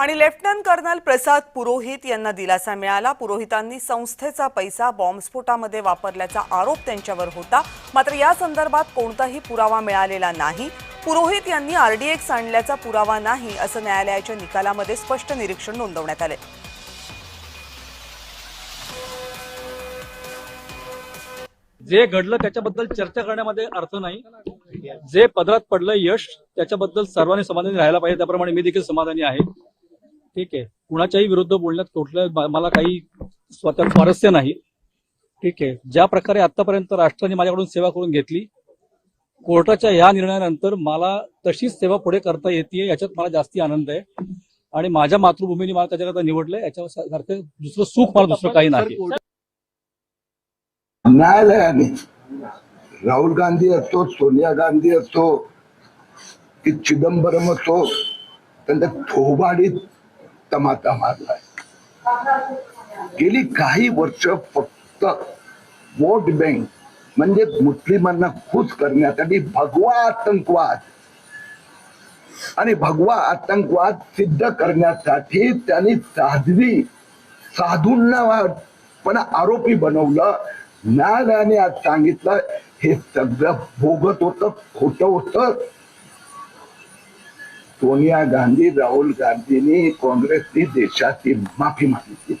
आणि lieutenant colonel Prasad Purohit यांना दिलासा मिळाला. पुरोहितांनी संस्थेचा पैसा बॉम्बस्फोटामध्ये वापरल्याचा आरोप त्यांच्यावर होता. मात्र या संदर्भात कोणताही पुरावा मिळालेला नाही. पुरोहित यांनी आरडीएक्स आणल्याचा पुरावा नाही असं न्यायालयाच्या निकालामध्ये स्पष्ट निरीक्षण नोंदवण्यात आले. जे घडलं त्याच्याबद्दल चर्चा करण्यामध्ये अर्थ नाही. जे पदरात पडलं यश त्याच्याबद्दल सर्वांनी समाधानी राहायला पाहिजे. त्याप्रमाणे मी देखील समाधानी आहे. ठीक आहे. कुणाच्याही विरुद्ध बोलण्यात कुठलं मला काही स्वतः स्वारस्य नाही. ठीक आहे. ज्या प्रकारे आतापर्यंत राष्ट्राने माझ्याकडून सेवा करून घेतली कोर्टाच्या या निर्णयानंतर मला तशीच सेवा पुढे करता येते याच्यात मला जास्ती आनंद आहे. आणि माझ्या मातृभूमीने मला त्याच्याकरता निवडलंय याच्यासारखं दुसरं सुख मला दुसरं काही नाही. न्यायालयाने राहुल गांधी असो सोनिया गांधी असो की चिदंबरम असो त्यांच्या थोबाडीत तमाटा मारलाय गेली काही वर्ष फक्त वोट बँक म्हणजे मुस्लिमांना खुश करण्यासाठी भगवा आतंकवाद. आणि भगवा आतंकवाद सिद्ध करण्यासाठी त्यांनी साध्वी साधूंना पण आरोपी बनवलं. न्यायालयाने आज सांगितलं हे सगळं भोगत होतं खोटं होतं. सोनिया गांधी राहुल गांधींनी काँग्रेसनी देशाची माफी मागितली.